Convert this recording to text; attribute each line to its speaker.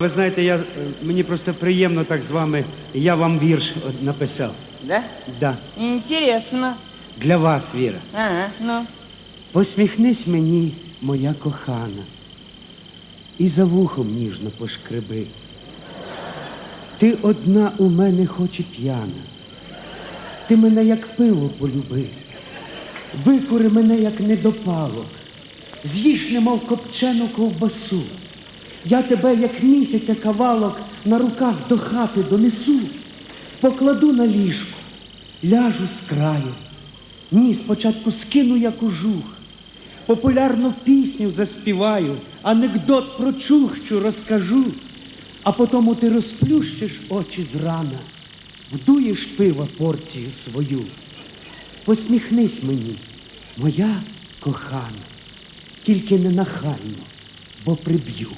Speaker 1: Ви знаєте, я, е, мені просто приємно так з вами. Я вам вірш написав.
Speaker 2: Да?
Speaker 1: Да.
Speaker 2: Интересно.
Speaker 1: Для вас, Віра.
Speaker 2: Ага, ну.
Speaker 1: Посміхнись мені, моя кохана, і за вухом ніжно пошкреби. Ти одна у мене хоч і п'яна. Ти мене як пиво полюби. Викури мене, як недопалок. З'їж, немов копчену ковбасу. Я тебе, як місяця кавалок, на руках до хати донесу, покладу на ліжку, ляжу з краю. Ні, спочатку скину, як ужух, популярну пісню заспіваю, анекдот про чухчу розкажу, а потому ти розплющиш очі зрана, вдуєш пива порцію свою. Посміхнись мені, моя кохана, тільки не нахально, бо приб'ю.